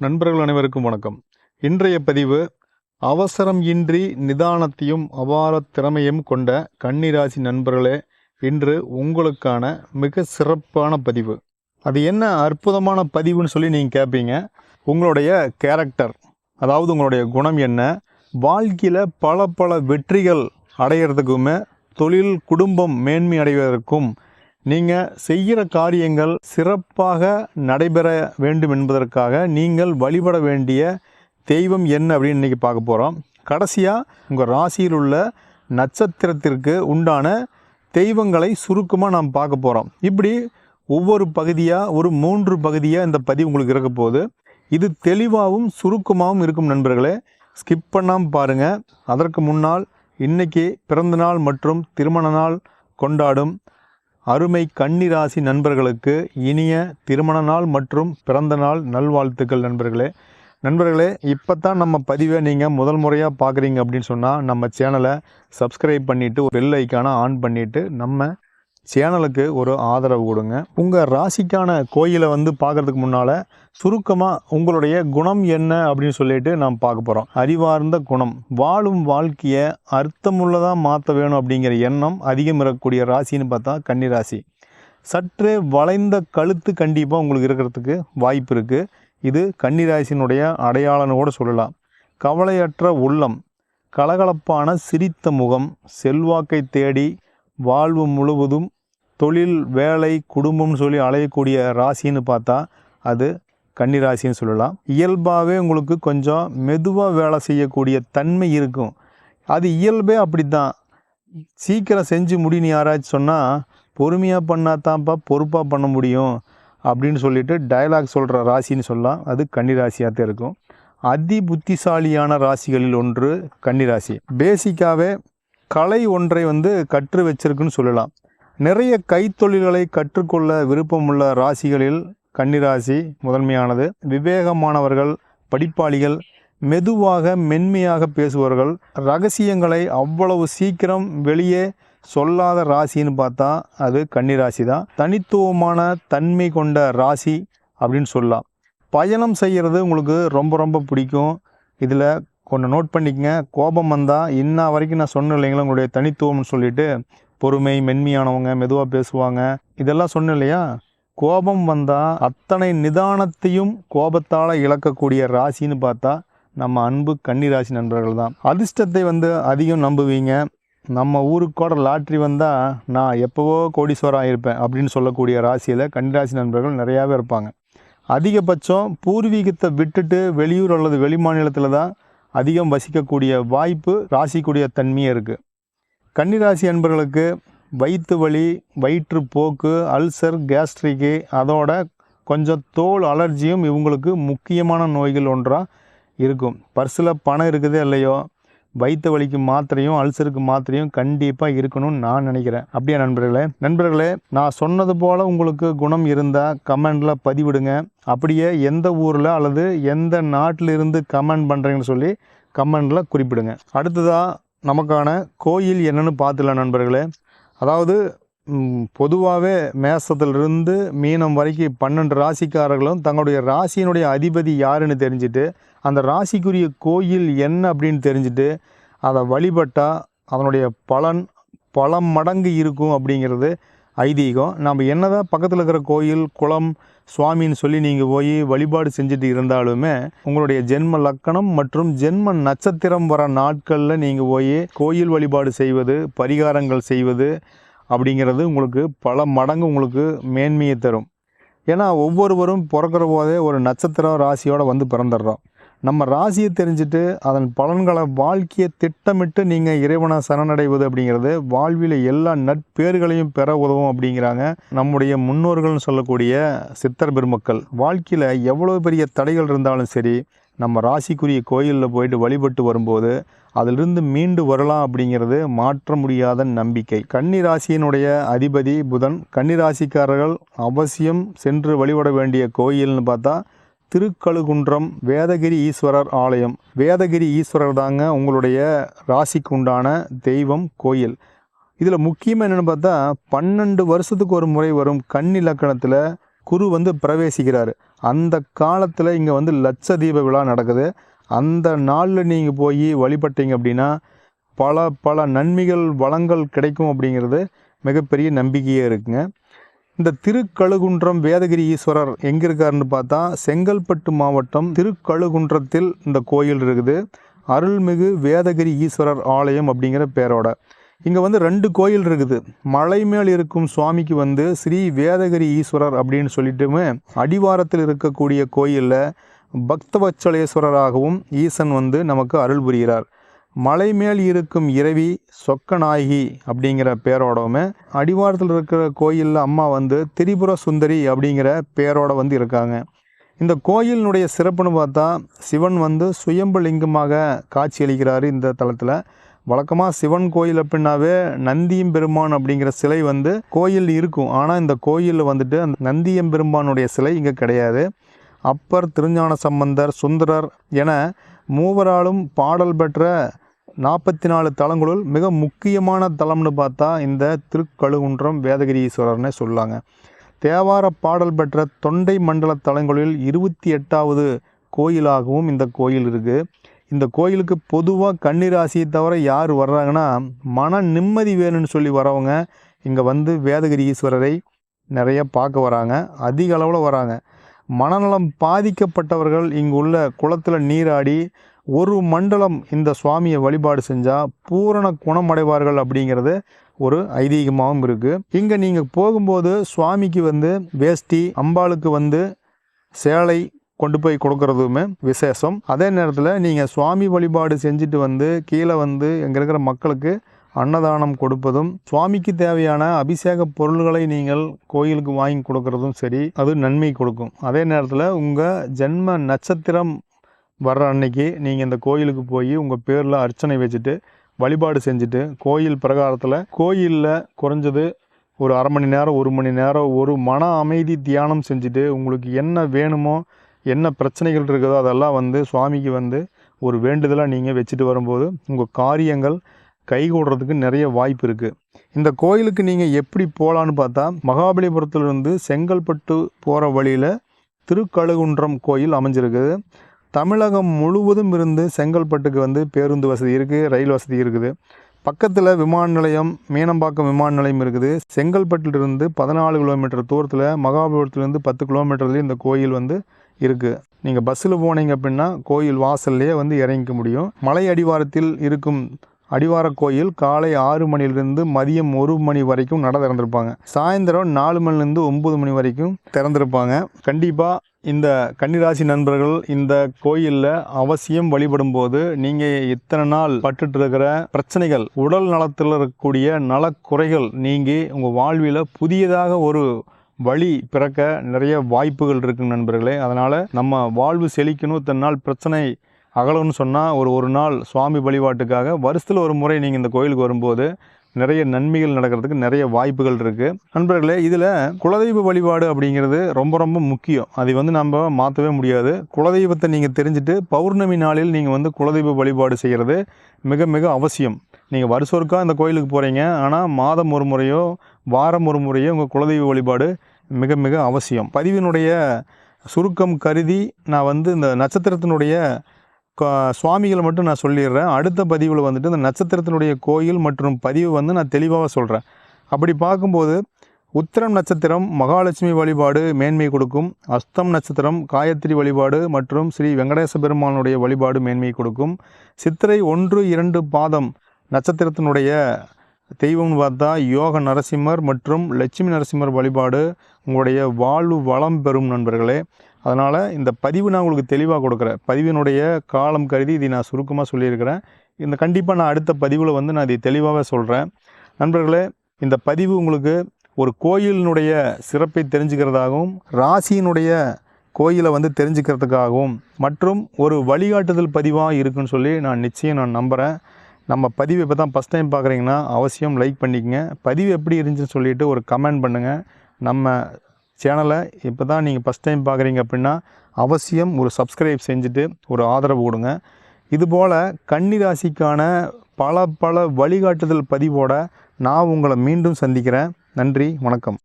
நண்பர்கள் அனைவருக்கும் வணக்கம். இன்றைய பதிவு அவசரம் இன்றி நிதானத்தையும் அபார திறமையும் கொண்ட கன்னிராசி நண்பர்களே இன்று உங்களுக்கான மிக சிறப்பான பதிவு. அது என்ன அற்புதமான பதிவுன்னு சொல்லி நீங்கள் கேட்பீங்க உங்களுடைய கேரக்டர் அதாவது உங்களுடைய குணம் என்ன வாழ்க்கையில் பல பல வெற்றிகள் அடையிறதுக்குமே தொழில் குடும்பம் மேன்மை அடைவதற்கும் நீங்கள் செய்கிற காரியங்கள் சிறப்பாக நடைபெற வேண்டும் என்பதற்காக நீங்கள் வழிபட வேண்டிய தெய்வம் என்ன அப்படின்னு இன்றைக்கி பார்க்க போகிறோம் கடைசியாக உங்கள் ராசியில் உள்ள நட்சத்திரத்திற்கு உண்டான தெய்வங்களை சுருக்கமாக நாம் பார்க்க போகிறோம் இப்படி ஒவ்வொரு பகுதியாக ஒரு மூன்று பகுதியாக இந்த பதிவு உங்களுக்கு இருக்க போகுது. இது தெளிவாகவும் சுருக்கமாகவும் இருக்கும் நண்பர்களே. ஸ்கிப் பண்ணாமல் பாருங்கள் அதற்கு முன்னால் இன்னைக்கு பிறந்தநாள் மற்றும் திருமண நாள் கொண்டாடும் அருமை கன்னிராசி நண்பர்களுக்கு இனிய திருமண நாள் மற்றும் பிறந்த நாள் நல்வாழ்த்துக்கள் நண்பர்களே. நண்பர்களே இப்போ தான் நம்ம பதிவை நீங்கள் முதல் முறையாக பார்க்குறீங்க அப்படின்னு சொன்னால் நம்ம சேனலை சப்ஸ்கிரைப் பண்ணிவிட்டு ஒரு பெல் ஐக்கானை ஆன் பண்ணிவிட்டு நம்ம சேனலுக்கு ஒரு ஆதரவு கொடுங்க. உங்கள் ராசிக்கான கோயிலை வந்து பார்க்குறதுக்கு முன்னால் சுருக்கமாக உங்களுடைய குணம் என்ன அப்படின்னு சொல்லிட்டு நாம் பார்க்க போகிறோம் அறிவார்ந்த குணம். வாழும் வாழ்க்கையை அர்த்தமுள்ளதாக மாற்ற வேணும் அப்படிங்கிற எண்ணம் அதிகம் இருக்கக்கூடிய ராசின்னு பார்த்தா கன்னிராசி. சற்றே வளைந்த கழுத்து கண்டிப்பாக உங்களுக்கு இருக்கிறதுக்கு வாய்ப்பு இருக்குது இது கன்னிராசினுடைய அடையாளம்னு கூட சொல்லலாம். கவலையற்ற உள்ளம். கலகலப்பான சிரித்த முகம். செல்வாக்கை தேடி வாழ்வு முழுவதும் தொழில் வேலை குடும்பம்னு சொல்லி அலையக்கூடிய ராசின்னு பார்த்தா அது கன்னிராசின்னு சொல்லலாம். இயல்பாகவே உங்களுக்கு கொஞ்சம் மெதுவாக வேலை செய்யக்கூடிய தன்மை இருக்கும். அது இயல்பே அப்படி தான் சீக்கிரம் செஞ்சு முடின்னு யாராச்சும் சொன்னால் பொறுமையாக பண்ணால் தான்ப்பா பொறுப்பாக பண்ண முடியும் அப்படின்னு சொல்லிட்டு டைலாக் சொல்கிற ராசின்னு சொல்லலாம். அது கன்னிராசியாக தான் இருக்கும். அதி புத்திசாலியான ராசிகளில் ஒன்று கன்னிராசி பேசிக்காகவே கலை ஒன்றை வந்து கற்று வச்சிருக்குன்னு சொல்லலாம். நிறைய கைத்தொழில்களை கற்றுக்கொள்ள விருப்பமுள்ள ராசிகளில் கன்னிராசி முதன்மையானது. விவேகமானவர்கள் படிப்பாளிகள் மெதுவாக மென்மையாக பேசுவார்கள் ரகசியங்களை அவ்வளவு சீக்கிரம் வெளியே சொல்லாத ராசின்னு பார்த்தா அது கன்னிராசி தான். தனித்துவமான தன்மை கொண்ட ராசி அப்படின்னு சொல்லலாம். பயணம் செய்கிறது உங்களுக்கு ரொம்ப ரொம்ப பிடிக்கும். இதில் ஒன்று நோட் பண்ணிக்கங்க. கோபம் வந்தால் இன்ன வரைக்கும் நான் சொன்னேன் இல்லைங்களா உங்களுடைய தனித்துவம்னு சொல்லிட்டு. பொறுமை மென்மையானவங்க மெதுவாக பேசுவாங்க. இதெல்லாம் சொன்னேன் இல்லையா? கோபம் வந்தால் அத்தனை நிதானத்தையும் கோபத்தால் இழக்கக்கூடிய ராசின்னு பார்த்தா நம்ம அன்பு கன்னி ராசி நண்பர்கள் தான். அதிர்ஷ்டத்தை வந்து அதிகம் நம்புவீங்க. நம்ம ஊருக்கோட லாட்ரி வந்தால் நான் எப்போவோ கோடீஸ்வரம் ஆகியிருப்பேன் அப்படின்னு சொல்லக்கூடிய ராசியில் கன்னிராசி நண்பர்கள் நிறையாவே இருப்பாங்க. அதிகபட்சம் பூர்வீகத்தை விட்டுட்டு வெளியூர் அல்லது வெளிமாநிலத்தில் தான் அதிகம் வசிக்கக்கூடிய வாய்ப்பு ராசிக்குடைய தன்மையே இருக்குது கன்னிராசி அன்பர்களுக்கு வயிற்று வலி வயிற்றுப்போக்கு அல்சர் கேஸ்ட்ரிக்கு அதோட கொஞ்சம் தோல் அலர்ஜியும் இவங்களுக்கு முக்கியமான நோய்கள் ஒன்றாக இருக்கும். பர்ஸில் பணம் இருக்குதோ இல்லையோ வைத்த வலிக்கு மாத்திரையும் அல்சருக்கு மாத்திரையும் கண்டிப்பாக இருக்கணும்னு நான் நினைக்கிறேன். அப்படியே நண்பர்களே? நண்பர்களே நான் சொன்னது போல் உங்களுக்கு குணம் இருந்தால் கமெண்டில் பதிவிடுங்க. அப்படியே எந்த ஊரில் அல்லது எந்த நாட்டிலிருந்து கமெண்ட் பண்ணுறீங்கன்னு சொல்லி கமெண்டில் குறிப்பிடுங்க. அடுத்ததாக நமக்கான கோயில் என்னன்னு பார்த்துலாம் நண்பர்களே. அதாவது பொதுவாகவே மேசத்திலிருந்து மீனம் வரைக்கும் பன்னெண்டு ராசிக்காரர்களும் தங்களுடைய ராசியினுடைய அதிபதி யாருன்னு தெரிஞ்சுட்டு அந்த ராசிக்குரிய கோயில் என்ன அப்படின்னு தெரிஞ்சுட்டு அதை வழிபட்டால் அதனுடைய பலன் பல மடங்கு இருக்கும் அப்படிங்கிறது ஐதீகம். நம்ம என்னதான் பக்கத்தில் இருக்கிற கோயில் குளம் சுவாமின்னு சொல்லி நீங்கள் போய் வழிபாடு செஞ்சுட்டு இருந்தாலுமே உங்களுடைய ஜென்ம லக்கணம் மற்றும் ஜென்ம நட்சத்திரம் வர நாட்களில் நீங்கள் போய் கோயில் வழிபாடு செய்வது பரிகாரங்கள் செய்வது அப்படிங்கிறது உங்களுக்கு பல மடங்கு உங்களுக்கு மேன்மையை தரும். ஏன்னா ஒவ்வொருவரும் பிறக்கிற போதே ஒரு நட்சத்திரம் ராசியோடு வந்து பிறந்துடுறோம். நம்ம ராசியை தெரிஞ்சுட்டு அதன் பலன்களை வாழ்க்கையை திட்டமிட்டு நீங்கள் இறைவனை சரணடைவது அப்படிங்கிறது வாழ்வில் எல்லா நட்பேறுகளையும் பெற உதவும் அப்படிங்கிறாங்க நம்முடைய முன்னோர்கள்னு சொல்லக்கூடிய சித்தர் பெருமக்கள். வாழ்க்கையில் எவ்வளோ பெரிய தடைகள் இருந்தாலும் சரி நம்ம ராசிக்குரிய கோயிலில் போயிட்டு வழிபட்டு வரும்போது அதிலிருந்து மீண்டு வரலாம் அப்படிங்கிறது மாற்ற முடியாத நம்பிக்கை. கன்னி ராசியினுடைய அதிபதி புதன் கன்னி ராசிக்காரர்கள் அவசியம் சென்று வழிபட வேண்டிய கோயில்னு பார்த்தா திருக்கழுகுன்றம் வேதகிரி ஈஸ்வரர் ஆலயம். வேதகிரி ஈஸ்வரர் தாங்க உங்களுடைய ராசிக்கு உண்டான தெய்வம் கோயில். இதில் முக்கியமாக என்னென்னு பார்த்தா பன்னெண்டு வருஷத்துக்கு ஒரு முறை வரும் கன்னி லக்கணத்தில் குரு வந்து பிரவேசிக்கிறார். அந்த காலத்தில் இங்கே வந்து லட்ச தீப விழா நடக்குது. அந்த நாளில் நீங்கள் போய் வழிபட்டீங்க அப்படின்னா பல பல நன்மைகள் வளங்கள் கிடைக்கும் அப்படிங்கிறது மிகப்பெரிய நம்பிக்கையே இருக்குங்க. இந்த திருக்கழுகுன்றம் வேதகிரி ஈஸ்வரர் எங்கே இருக்காருன்னு பார்த்தா செங்கல்பட்டு மாவட்டம் திருக்கழுகுன்றத்தில் இந்த கோயில் இருக்குது. அருள்மிகு வேதகிரி ஈஸ்வரர் ஆலயம் அப்படிங்கிற பேரோட. இங்கே வந்து ரெண்டு கோயில் இருக்குது. மலை மேல் இருக்கும் சுவாமிக்கு வந்து ஸ்ரீ வேதகிரி ஈஸ்வரர் அப்படின்னு சொல்லிட்டுமே அடிவாரத்தில் இருக்கக்கூடிய கோயிலில் பக்தவச்சலேஸ்வரராகவும் ஈசன் வந்து நமக்கு அருள் புரிகிறார். மலை மேல் இருக்கும் இரவி சொக்கநாயகி அப்படிங்கிற பேரோடவுமே அடிவாரத்தில் இருக்கிற கோயிலில் அம்மா வந்து திரிபுர சுந்தரி அப்படிங்கிற பேரோட வந்து இருக்காங்க. இந்த கோயிலினுடைய சிறப்புன்னு பார்த்தா சிவன் வந்து சுயம்பு லிங்கமாக காட்சியளிக்கிறார் இந்த தளத்தில். வழக்கமாக சிவன் கோயில் அப்படின்னாவே நந்தியம் பெருமான் அப்படிங்கிற சிலை வந்து கோயில் இருக்கும். ஆனால் இந்த கோயிலில் வந்துட்டு அந்த நந்தியம் பெருமானுடைய சிலை இங்கே கிடையாது. அப்பர் திருஞான சம்பந்தர் சுந்தரர் என மூவராலும் பாடல் பெற்ற நாற்பத்தி நாலு தலங்களுள் மிக முக்கியமான தலம்னு பார்த்தா இந்த திருக்கழுகுன்றம் வேதகிரீஸ்வரர்னு சொல்லாங்க. தேவார பாடல் பெற்ற தொண்டை மண்டல தலங்களில் இருபத்தி எட்டாவது கோயிலாகவும் இந்த கோயில் இருக்குது இந்த கோயிலுக்கு பொதுவாக கன்னிராசியை தவிர யார் வர்றாங்கன்னா மன நிம்மதி வேணும்னு சொல்லி வரவங்க இங்கே வந்து வேதகிரி ஈஸ்வரரை நிறைய பார்க்க வராங்க அதிக அளவில் வராங்க. மனநலம் பாதிக்கப்பட்டவர்கள் இங்கு உள்ள குளத்தில் நீராடி ஒரு மண்டலம் இந்த சுவாமியை வழிபாடு செஞ்சால் பூரண குணமடைவார்கள் அப்படிங்கிறது ஒரு ஐதீகமாகவும் இருக்குது இங்கே நீங்கள் போகும்போது சுவாமிக்கு வந்து வேஷ்டி அம்பாளுக்கு வந்து சேலை கொண்டு போய் கொடுக்கறதுமே விசேஷம். அதே நேரத்தில் நீங்கள் சுவாமி வழிபாடு செஞ்சுட்டு வந்து கீழே வந்து இங்கே இருக்கிற மக்களுக்கு அன்னதானம் கொடுப்பதும் சுவாமிக்கு தேவையான அபிஷேக பொருள்களை நீங்கள் கோயிலுக்கு வாங்கி கொடுக்கறதும் சரி அது நன்மை கொடுக்கும். அதே நேரத்தில் உங்கள் ஜென்ம நட்சத்திரம் வர்ற அன்னைக்கு நீங்கள் இந்த கோயிலுக்கு போய் உங்கள் பேரில் அர்ச்சனை வச்சுட்டு வழிபாடு செஞ்சுட்டு கோயில் பிரகாரத்தில் கோயிலில் குறைஞ்சது ஒரு அரை மணி நேரம் ஒரு மணி நேரம் ஒரு மன அமைதி தியானம் செஞ்சுட்டு உங்களுக்கு என்ன வேணுமோ என்ன பிரச்சனைகள் இருக்குதோ அதெல்லாம் வந்து சுவாமிக்கு வந்து ஒரு வேண்டுதலாக நீங்கள் வச்சுட்டு வரும்போது உங்கள் காரியங்கள் கைகூடுறதுக்கு நிறைய வாய்ப்பு இருக்குது இந்த கோயிலுக்கு நீங்கள் எப்படி போகலான்னு பார்த்தா மகாபலிபுரத்துலேருந்து செங்கல்பட்டு போகிற வழியில் திருக்கழுகுன்றம் கோயில் அமைஞ்சிருக்குது. தமிழகம் முழுவதும் இருந்து செங்கல்பட்டுக்கு வந்து பேருந்து வசதி இருக்குது ரயில் வசதி இருக்குது. பக்கத்தில் விமான நிலையம் மீனம்பாக்கம் விமான நிலையம் இருக்குது. செங்கல்பட்டிலிருந்து பதினாலு கிலோமீட்டர் தூரத்தில் மகாபலிபுரத்துலேருந்து பத்து கிலோமீட்டர்லேயும் இந்த கோயில் வந்து இருக்குது நீங்கள் பஸ்ஸில் போனீங்க அப்படின்னா கோயில் வாசல்லையே வந்து இறங்கிக்க முடியும். மலை அடிவாரத்தில் இருக்கும் அடிவார கோயில் காலை ஆறு மணிலிருந்து மதியம் ஒரு மணி வரைக்கும் நட திறந்திருப்பாங்க. சாயந்தரம் நாலு மணிலேருந்து ஒம்பது மணி வரைக்கும் திறந்திருப்பாங்க. கண்டிப்பாக இந்த கன்னிராசி நண்பர்கள் இந்த கோயிலில் அவசியம் வழிபடும் போது நீங்கள் இத்தனை நாள் பட்டுட்டு இருக்கிற பிரச்சனைகள் உடல் நலத்தில் இருக்கக்கூடிய நலக்குறைகள் நீங்கி உங்கள் வாழ்வில் புதியதாக ஒரு வழி பிறக்க நிறைய வாய்ப்புகள் இருக்கு நண்பர்களே. அதனால் நம்ம வாழ்வு செழிக்கணும் இத்தனை நாள் பிரச்சனை அகலம்னு சொன்னால் ஒரு ஒரு நாள் சுவாமி வழிபாட்டுக்காக வருஷத்தில் ஒரு முறை நீங்கள் இந்த கோயிலுக்கு வரும்போது நிறைய நன்மைகள் நடக்கிறதுக்கு நிறைய வாய்ப்புகள் இருக்குது நண்பர்களே இதில் குலதெய்வ வழிபாடு அப்படிங்கிறது ரொம்ப ரொம்ப முக்கியம். அதை வந்து நம்ம மாற்றவே முடியாது. குலதெய்வத்தை நீங்கள் தெரிஞ்சுட்டு பௌர்ணமி நாளில் நீங்கள் வந்து குலதெய்வ வழிபாடு செய்கிறது மிக மிக அவசியம். நீங்கள் வருஷம் வருஷோருக்கா இந்த கோயிலுக்கு போகிறீங்க ஆனால் மாதம் ஒரு முறையோ வாரம் ஒரு முறையே உங்கள் குலதெய்வ வழிபாடு மிக மிக அவசியம். பதிவினுடைய சுருக்கம் கருதி நான் வந்து இந்த நட்சத்திரத்தினுடைய சுவாமிகளை மட்டும் நான் சொல்லிடுறேன். அடுத்த பதிவில் வந்துட்டு இந்த நட்சத்திரத்தினுடைய கோயில் மற்றும் பதிவு வந்து நான் தெளிவாக சொல்கிறேன் அப்படி பார்க்கும்போது உத்திரம் நட்சத்திரம் மகாலட்சுமி வழிபாடு மேன்மை கொடுக்கும். அஸ்தம் நட்சத்திரம் காயத்ரி வழிபாடு மற்றும் ஸ்ரீ வெங்கடேச பெருமானுடைய வழிபாடு மேன்மை கொடுக்கும். சித்திரை ஒன்று இரண்டு பாதம் நட்சத்திரத்தினுடைய தெய்வம்னு பார்த்தா யோக நரசிம்மர் மற்றும் லட்சுமி நரசிம்மர் வழிபாடு உங்களுடைய வாழ்வு வளம் பெறும் நண்பர்களே. அதனால் இந்த பதிவு நான் உங்களுக்கு தெளிவாக கொடுக்குறேன். பதிவினுடைய காலம் கருதி இதை நான் சுருக்கமாக சொல்லியிருக்கிறேன். இந்த கண்டிப்பாக நான் அடுத்த பதிவில் வந்து நான் இதை தெளிவாகவே சொல்கிறேன் நண்பர்களே இந்த பதிவு உங்களுக்கு ஒரு கோயிலினுடைய சிறப்பை தெரிஞ்சுக்கிறதாகவும் ராசியினுடைய கோயிலை வந்து தெரிஞ்சுக்கிறதுக்காகவும் மற்றும் ஒரு வழிகாட்டுதல் பதிவாக இருக்குன்னு சொல்லி நான் நிச்சயம் நான் நம்புகிறேன் நம்ம பதிவு இப்போ தான் ஃபஸ்ட் டைம் பார்க்குறீங்கன்னா அவசியம் லைக் பண்ணிக்கங்க. பதிவு எப்படி இருந்துச்சுன்னு சொல்லிவிட்டு ஒரு கமெண்ட் பண்ணுங்கள் நம்ம சேனலை இப்போ தான் நீங்கள் ஃபஸ்ட் டைம் பார்க்குறீங்க அப்படின்னா அவசியம் ஒரு சப்ஸ்கிரைப் செஞ்சுட்டு ஒரு ஆதரவு கொடுங்க. இதுபோல் கன்னிராசிக்கான பல பல வழிகாட்டுதல் பதிவோடு நான் உங்களை மீண்டும் சந்திக்கிறேன். நன்றி வணக்கம்.